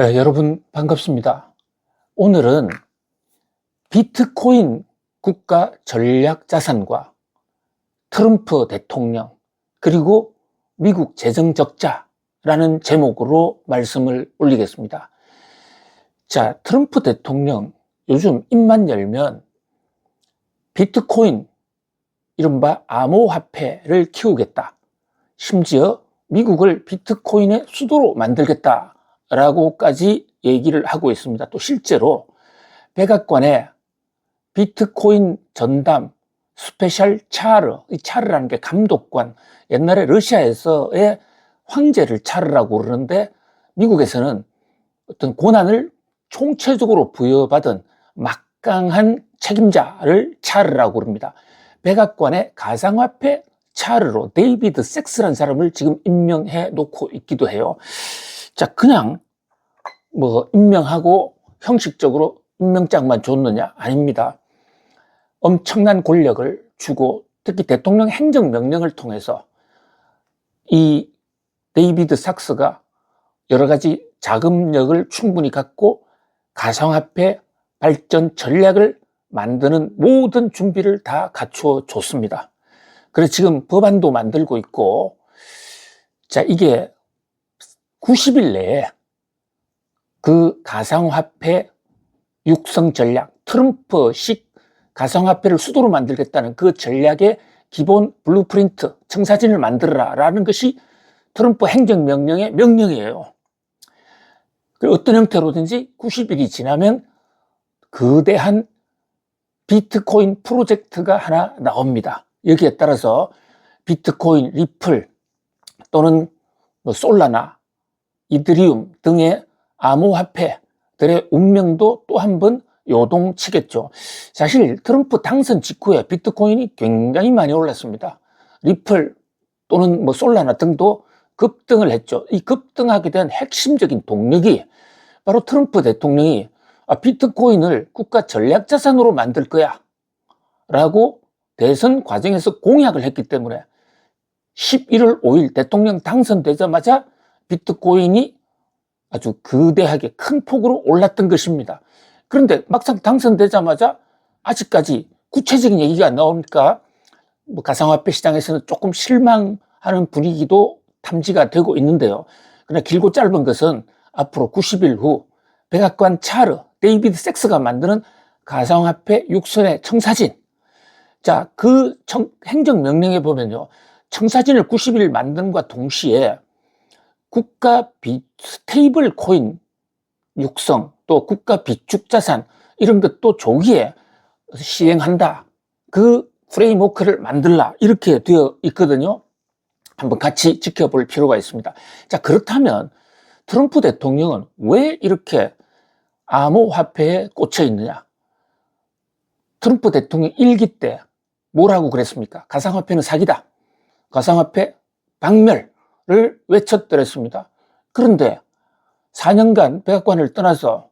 네, 여러분 반갑습니다. 오늘은 비트코인 국가 전략 자산과 트럼프 대통령 그리고 미국 재정 적자라는 제목으로 말씀을 올리겠습니다. 자, 트럼프 대통령 요즘 입만 열면 비트코인 이른바 암호화폐를 키우겠다. 심지어 미국을 비트코인의 수도로 만들겠다. 라고까지 얘기를 하고 있습니다. 또 실제로 백악관에 비트코인 전담 스페셜 차르, 이 차르라는 게 감독관, 옛날에 러시아에서의 황제를 차르라고 그러는데 미국에서는 어떤 고난을 총체적으로 부여받은 막강한 책임자를 차르라고 그럽니다. 백악관의 가상화폐 차르로 데이비드 섹스라는 사람을 지금 임명해 놓고 있기도 해요. 자, 그냥 뭐 임명하고 형식적으로 임명장만 줬느냐? 아닙니다. 엄청난 권력을 주고 특히 대통령 행정명령을 통해서 이 데이비드 삭스가 여러 가지 자금력을 충분히 갖고 가상화폐 발전 전략을 만드는 모든 준비를 다 갖추어 줬습니다. 그래서 지금 법안도 만들고 있고, 자, 이게 90일 내에 그 가상화폐 육성 전략, 트럼프식 가상화폐를 수도로 만들겠다는 그 전략의 기본 블루프린트, 청사진을 만들어라 라는 것이 트럼프 행정명령의 명령이에요. 어떤 형태로든지 90일이 지나면 거대한 비트코인 프로젝트가 하나 나옵니다. 여기에 따라서 비트코인, 리플 또는 뭐 솔라나 이드리움 등의 암호화폐들의 운명도 또 한 번 요동치겠죠. 사실 트럼프 당선 직후에 비트코인이 굉장히 많이 올랐습니다. 리플 또는 뭐 솔라나 등도 급등을 했죠. 이 급등하게 된 핵심적인 동력이 바로 트럼프 대통령이 아, 비트코인을 국가 전략 자산으로 만들 거야. 라고 대선 과정에서 공약을 했기 때문에 11월 5일 대통령 당선되자마자 비트코인이 아주 거대하게 큰 폭으로 올랐던 것입니다. 그런데 막상 당선되자마자 아직까지 구체적인 얘기가 안 나오니까 뭐 가상화폐 시장에서는 조금 실망하는 분위기도 탐지가 되고 있는데요. 그러나 길고 짧은 것은 앞으로 90일 후 백악관 차르, 데이비드 섹스가 만드는 가상화폐 육선의 청사진. 자, 그 청, 행정명령에 보면요. 청사진을 90일 만든과 동시에 국가 비, 스테이블 코인 육성 또 국가 비축 자산 이런 것도 조기에 시행한다. 그 프레임워크를 만들라. 이렇게 되어 있거든요. 한번 같이 지켜볼 필요가 있습니다. 자, 그렇다면 트럼프 대통령은 왜 이렇게 암호화폐에 꽂혀 있느냐? 트럼프 대통령 일기 때 뭐라고 그랬습니까? 가상화폐는 사기다. 가상화폐 박멸. 를 외쳤더랬습니다. 그런데 4년간 백악관을 떠나서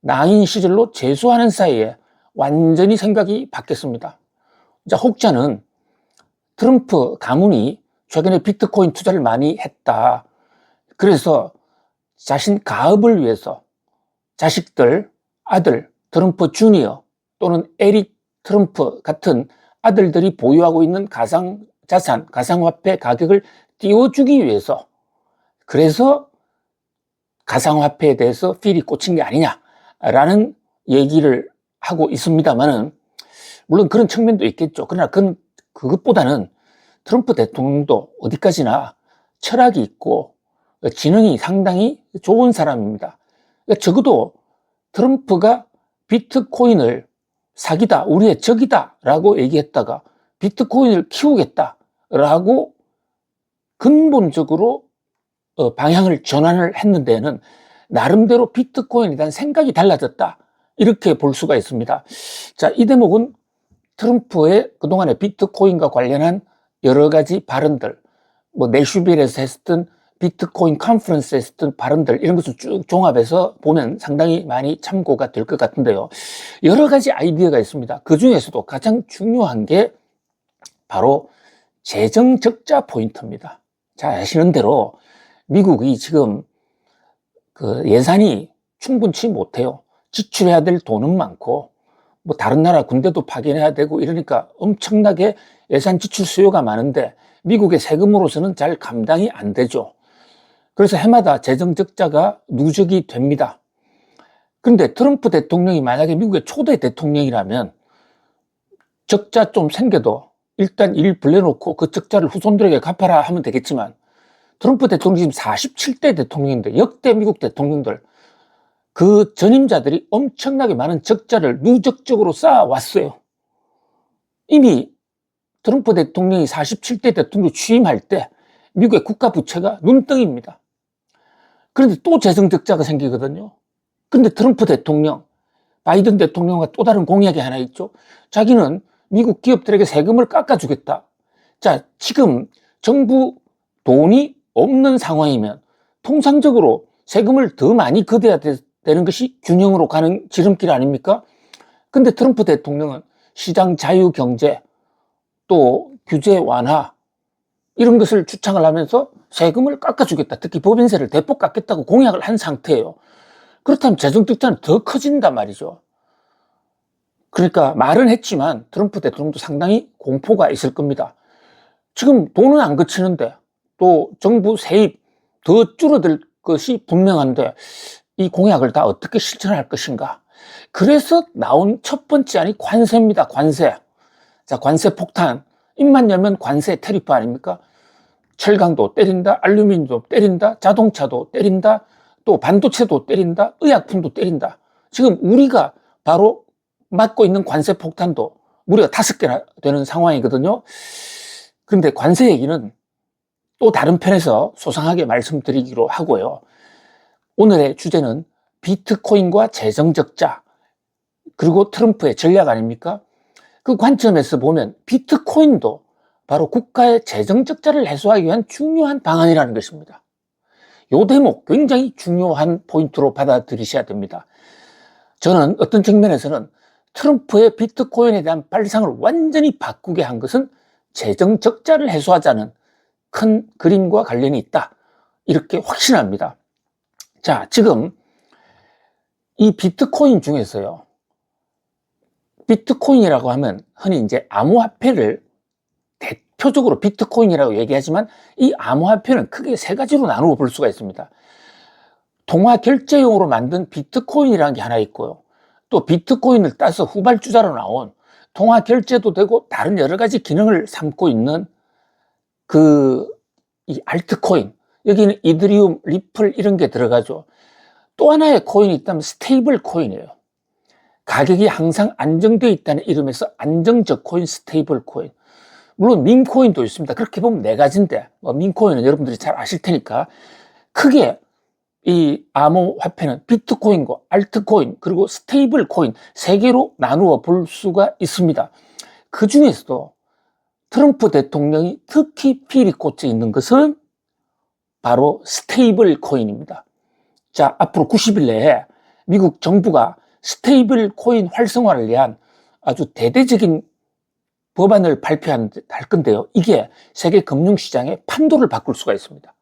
나인 시절로 재수하는 사이에 완전히 생각이 바뀌었습니다. 자, 혹자는 트럼프 가문이 최근에 비트코인 투자를 많이 했다. 그래서 자신 가업을 위해서 자식들, 아들, 트럼프 주니어 또는 에릭 트럼프 같은 아들들이 보유하고 있는 가상 자산, 가상화폐 가격을 띄워주기 위해서 그래서 가상화폐에 대해서 필이 꽂힌 게 아니냐라는 얘기를 하고 있습니다만은 물론 그런 측면도 있겠죠. 그러나 그건 그것보다는 트럼프 대통령도 어디까지나 철학이 있고 지능이 상당히 좋은 사람입니다. 그러니까 적어도 트럼프가 비트코인을 사기다, 우리의 적이다 라고 얘기했다가 비트코인을 키우겠다 라고 근본적으로 어, 방향을 전환을 했는 데는 나름대로 비트코인에 대한 생각이 달라졌다. 이렇게 볼 수가 있습니다. 자, 이 대목은 트럼프의 그동안의 비트코인과 관련한 여러 가지 발언들, 뭐 내슈빌에서 했던 비트코인 컨퍼런스에서 했던 발언들 이런 것을 쭉 종합해서 보면 상당히 많이 참고가 될 것 같은데요. 여러 가지 아이디어가 있습니다. 그 중에서도 가장 중요한 게 바로 재정 적자 포인트입니다. 잘 아시는 대로 미국이 지금 그 예산이 충분치 못해요. 지출해야 될 돈은 많고 뭐 다른 나라 군대도 파견해야 되고 이러니까 엄청나게 예산 지출 수요가 많은데 미국의 세금으로서는 잘 감당이 안 되죠. 그래서 해마다 재정 적자가 누적이 됩니다. 그런데 트럼프 대통령이 만약에 미국의 초대 대통령이라면 적자 좀 생겨도 일단 일 불려놓고 그 적자를 후손들에게 갚아라 하면 되겠지만 트럼프 대통령이 지금 47대 대통령인데 역대 미국 대통령들 그 전임자들이 엄청나게 많은 적자를 누적적으로 쌓아왔어요. 이미 트럼프 대통령이 47대 대통령 취임할 때 미국의 국가 부채가 눈덩이입니다. 그런데 또 재정 적자가 생기거든요. 근데 트럼프 대통령, 바이든 대통령과 또 다른 공약이 하나 있죠. 자기는 미국 기업들에게 세금을 깎아주겠다. 자, 지금 정부 돈이 없는 상황이면 통상적으로 세금을 더 많이 걷어야 되 는 것이 균형으로 가는 지름길 아닙니까? 근데 트럼프 대통령은 시장 자유 경제, 또 규제 완화, 이런 것을 주창을 하면서 세금을 깎아주겠다. 특히 법인세를 대폭 깎겠다고 공약을 한 상태예요. 그렇다면 재정 적자는 더 커진단 말이죠. 그러니까 말은 했지만 트럼프 대통령도 상당히 공포가 있을 겁니다. 지금 돈은 안 그치는데 또 정부 세입 더 줄어들 것이 분명한데 이 공약을 다 어떻게 실천할 것인가. 그래서 나온 첫 번째 안이 관세입니다. 관세. 자, 관세 폭탄. 입만 열면 관세 테리프 아닙니까? 철강도 때린다, 알루미늄도 때린다, 자동차도 때린다, 또 반도체도 때린다, 의약품도 때린다. 지금 우리가 바로 맞고 있는 관세 폭탄도 무려 다섯 개나 되는 상황이거든요. 그런데 관세 얘기는 또 다른 편에서 소상하게 말씀드리기로 하고요. 오늘의 주제는 비트코인과 재정적자, 그리고 트럼프의 전략 아닙니까? 그 관점에서 보면 비트코인도 바로 국가의 재정적자를 해소하기 위한 중요한 방안이라는 것입니다. 요 대목 굉장히 중요한 포인트로 받아들이셔야 됩니다. 저는 어떤 측면에서는 트럼프의 비트코인에 대한 발상을 완전히 바꾸게 한 것은 재정 적자를 해소하자는 큰 그림과 관련이 있다. 이렇게 확신합니다. 자, 지금 이 비트코인 중에서요. 비트코인이라고 하면 흔히 이제 암호화폐를 대표적으로 비트코인이라고 얘기하지만 이 암호화폐는 크게 세 가지로 나누어 볼 수가 있습니다. 통화 결제용으로 만든 비트코인이라는 게 하나 있고요. 또 비트코인을 따서 후발주자로 나온 통화 결제도 되고 다른 여러 가지 기능을 삼고 있는 그 이 알트코인 여기는 이드리움, 리플 이런 게 들어가죠. 또 하나의 코인이 있다면 스테이블 코인이에요. 가격이 항상 안정되어 있다는 이름에서 안정적 코인, 스테이블 코인. 물론 민코인도 있습니다. 그렇게 보면 네 가지인데 뭐 민코인은 여러분들이 잘 아실 테니까 크게 이 암호화폐는 비트코인과 알트코인 그리고 스테이블 코인 세 개로 나누어 볼 수가 있습니다. 그 중에서도 트럼프 대통령이 특히 필이 꽂혀 있는 것은 바로 스테이블 코인입니다. 자, 앞으로 90일 내에 미국 정부가 스테이블 코인 활성화를 위한 아주 대대적인 법안을 발표할 건데요. 이게 세계 금융시장의 판도를 바꿀 수가 있습니다.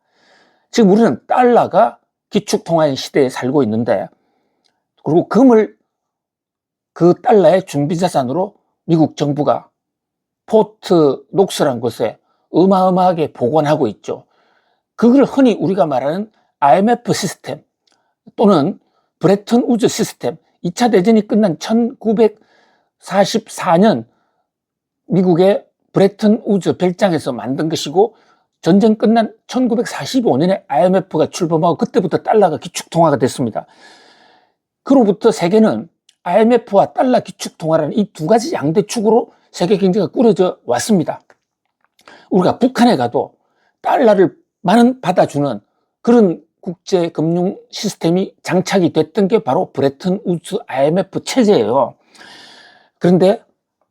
지금 우리는 달러가 기축통화의 시대에 살고 있는데, 그리고 금을 그 달러의 준비자산으로 미국 정부가 포트 녹스란 곳에 어마어마하게 복원하고 있죠. 그걸 흔히 우리가 말하는 IMF 시스템 또는 브레튼 우즈 시스템, 2차 대전이 끝난 1944년 미국의 브레튼 우즈 별장에서 만든 것이고 전쟁 끝난 1945년에 IMF가 출범하고 그때부터 달러가 기축통화가 됐습니다. 그로부터 세계는 IMF와 달러 기축통화라는 이 두 가지 양대축으로 세계 경제가 꾸려져 왔습니다. 우리가 북한에 가도 달러를 많은 받아주는 그런 국제 금융 시스템이 장착이 됐던 게 바로 브레튼 우즈 IMF 체제예요. 그런데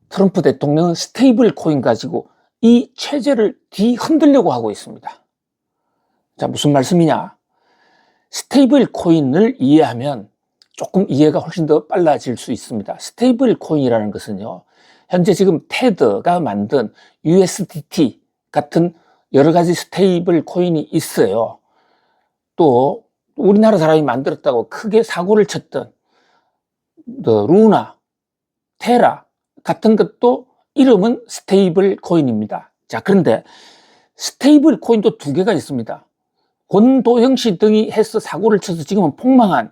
트럼프 대통령은 스테이블 코인 가지고 이 체제를 뒤흔들려고 하고 있습니다. 자, 무슨 말씀이냐? 스테이블 코인을 이해하면 조금 이해가 훨씬 더 빨라질 수 있습니다. 스테이블 코인이라는 것은요, 현재 지금 테드가 만든 USDT 같은 여러 가지 스테이블 코인이 있어요. 또 우리나라 사람이 만들었다고 크게 사고를 쳤던 더 루나, 테라 같은 것도 이름은 스테이블 코인입니다. 자, 그런데 스테이블 코인도 두 개가 있습니다. 권도영 씨 등이 해서 사고를 쳐서 지금은 폭망한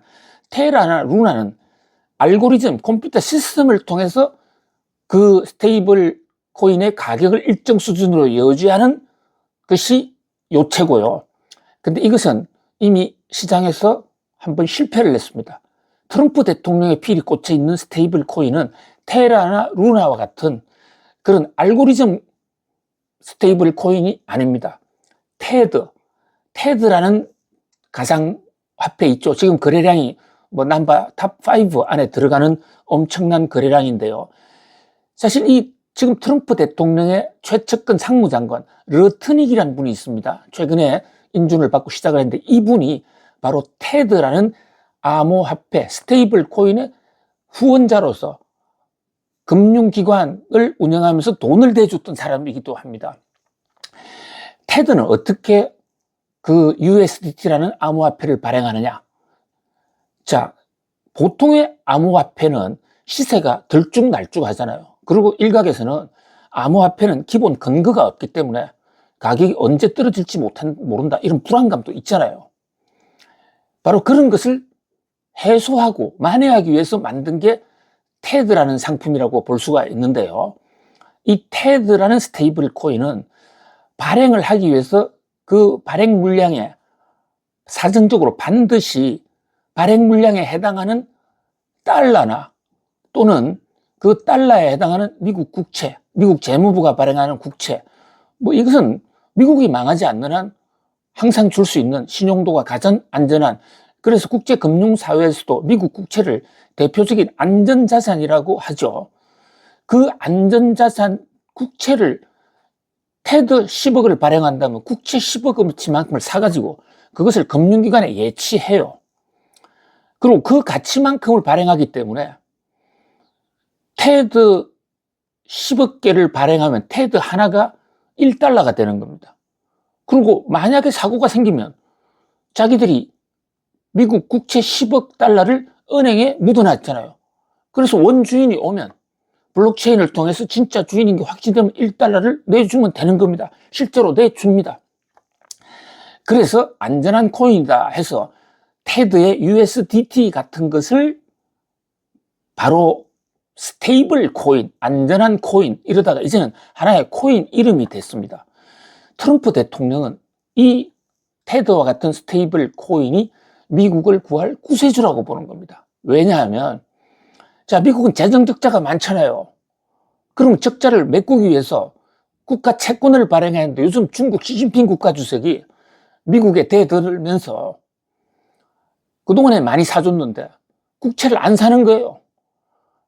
테라나 루나는 알고리즘, 컴퓨터 시스템을 통해서 그 스테이블 코인의 가격을 일정 수준으로 유지하는 것이 요체고요. 근데 이것은 이미 시장에서 한번 실패를 했습니다. 트럼프 대통령의 필이 꽂혀 있는 스테이블 코인은 테라나 루나와 같은 그런 알고리즘 스테이블 코인이 아닙니다. 테드, 테드라는 가상 화폐 있죠. 지금 거래량이 뭐 남바 탑5 안에 들어가는 엄청난 거래량인데요. 사실 이 지금 트럼프 대통령의 최측근 상무장관 러트닉이라는 분이 있습니다. 최근에 인준을 받고 시작을 했는데 이분이 바로 테드라는 암호화폐 스테이블 코인의 후원자로서 금융기관을 운영하면서 돈을 대줬던 사람이기도 합니다. 테드는 어떻게 그 USDT라는 암호화폐를 발행하느냐? 자, 보통의 암호화폐는 시세가 들쭉날쭉 하잖아요. 그리고 일각에서는 암호화폐는 기본 근거가 없기 때문에 가격이 언제 떨어질지 못한, 모른다. 이런 불안감도 있잖아요. 바로 그런 것을 해소하고 만회하기 위해서 만든 게 테드라는 상품이라고 볼 수가 있는데요. 이 테드라는 스테이블 코인은 발행을 하기 위해서 그 발행 물량에 사전적으로 반드시 발행 물량에 해당하는 달러나 또는 그 달러에 해당하는 미국 국채, 미국 재무부가 발행하는 국채, 뭐 이것은 미국이 망하지 않는 한 항상 줄 수 있는 신용도가 가장 안전한 그래서 국제금융사회에서도 미국 국채를 대표적인 안전자산이라고 하죠. 그 안전자산 국채를 테드 10억을 발행한다면 국채 10억어치만큼을 사가지고 그것을 금융기관에 예치해요. 그리고 그 가치만큼을 발행하기 때문에 테드 10억 개를 발행하면 테드 하나가 1달러가 되는 겁니다. 그리고 만약에 사고가 생기면 자기들이 미국 국채 10억 달러를 은행에 묻어놨잖아요. 그래서 원주인이 오면 블록체인을 통해서 진짜 주인인 게 확진되면 1달러를 내주면 되는 겁니다. 실제로 내줍니다. 그래서 안전한 코인이다 해서 테드의 USDT 같은 것을 바로 스테이블 코인, 안전한 코인 이러다가 이제는 하나의 코인 이름이 됐습니다. 트럼프 대통령은 이 테드와 같은 스테이블 코인이 미국을 구할 구세주라고 보는 겁니다. 왜냐하면 자 미국은 재정 적자가 많잖아요. 그럼 적자를 메꾸기 위해서 국가 채권을 발행했는데 요즘 중국 시진핑 국가 주석이 미국에 대들면서 그동안에 많이 사줬는데 국채를 안 사는 거예요.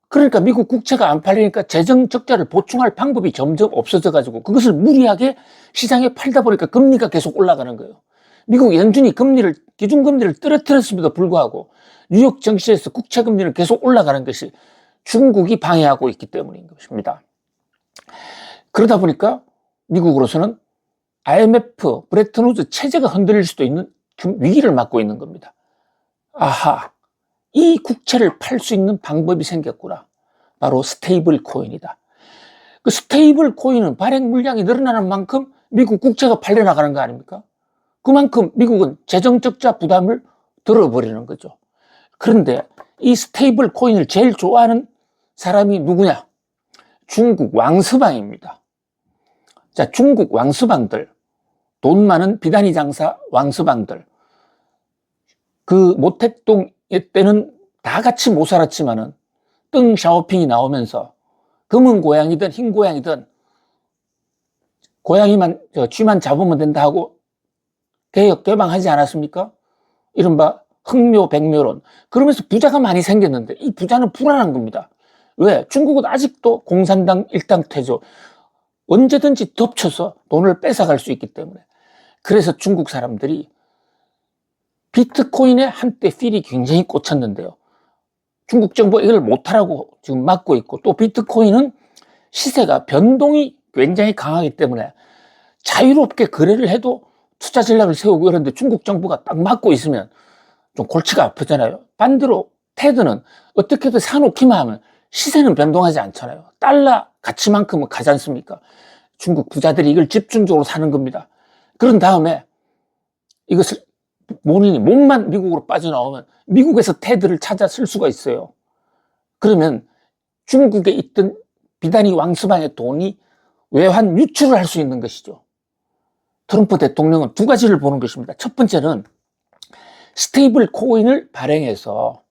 그러니까 미국 국채가 안 팔리니까 재정 적자를 보충할 방법이 점점 없어져 가지고 그것을 무리하게 시장에 팔다 보니까 금리가 계속 올라가는 거예요. 미국 연준이 금리를 기준금리를 떨어뜨렸음에도 불구하고 뉴욕 증시에서 국채 금리는 계속 올라가는 것이 중국이 방해하고 있기 때문인 것입니다. 그러다 보니까 미국으로서는 IMF, 브레트노즈 체제가 흔들릴 수도 있는 위기를 맞고 있는 겁니다. 아하, 이 국채를 팔 수 있는 방법이 생겼구나. 바로 스테이블 코인이다. 그 스테이블 코인은 발행 물량이 늘어나는 만큼 미국 국채가 팔려 나가는 거 아닙니까? 그만큼 미국은 재정 적자 부담을 들어버리는 거죠. 그런데 이 스테이블 코인을 제일 좋아하는 사람이 누구냐? 중국 왕서방입니다. 자, 중국 왕서방들, 돈 많은 비단이 장사 왕서방들, 그 모택동 때는 다 같이 못 살았지만은 뜬 샤오핑이 나오면서 검은 고양이든 흰 고양이든 고양이만 쥐만 잡으면 된다 하고 개혁, 개방하지 않았습니까? 이른바 흑묘, 백묘론. 그러면서 부자가 많이 생겼는데 이 부자는 불안한 겁니다. 왜? 중국은 아직도 공산당 일당태죠. 언제든지 덮쳐서 돈을 뺏어갈 수 있기 때문에. 그래서 중국 사람들이 비트코인에 한때 필이 굉장히 꽂혔는데요. 중국 정부가 이걸 못하라고 지금 막고 있고 또 비트코인은 시세가 변동이 굉장히 강하기 때문에 자유롭게 거래를 해도 투자 전략을 세우고 이러는데 중국 정부가 딱 막고 있으면 좀 골치가 아프잖아요. 반대로 테드는 어떻게든 사놓기만 하면 시세는 변동하지 않잖아요. 달러 가치만큼은 가지 않습니까? 중국 부자들이 이걸 집중적으로 사는 겁니다. 그런 다음에 이것을 본인이 몸만 미국으로 빠져나오면 미국에서 테드를 찾아 쓸 수가 있어요. 그러면 중국에 있던 비단이 왕스방의 돈이 외환 유출을 할 수 있는 것이죠. 트럼프 대통령은 두 가지를 보는 것입니다. 첫 번째는 스테이블 코인을 발행해서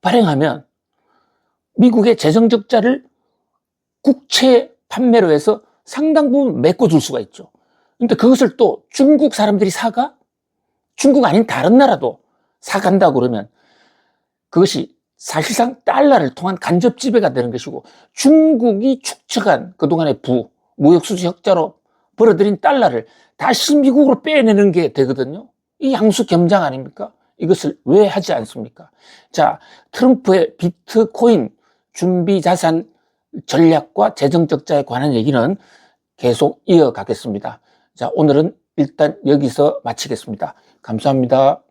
발행하면 미국의 재정 적자를 국채 판매로 해서 상당 부분 메꿔줄 수가 있죠. 근데 그것을 또 중국 사람들이 사가? 중국 아닌 다른 나라도 사간다 그러면 그것이 사실상 달러를 통한 간접 지배가 되는 것이고 중국이 축적한 그동안의 부, 무역 수지 흑자로 벌어들인 달러를 다시 미국으로 빼내는 게 되거든요. 이 양수 겸장 아닙니까? 이것을 왜 하지 않습니까? 자, 트럼프의 비트코인 준비 자산 전략과 재정 적자에 관한 얘기는 계속 이어가겠습니다. 자, 오늘은 일단 여기서 마치겠습니다. 감사합니다.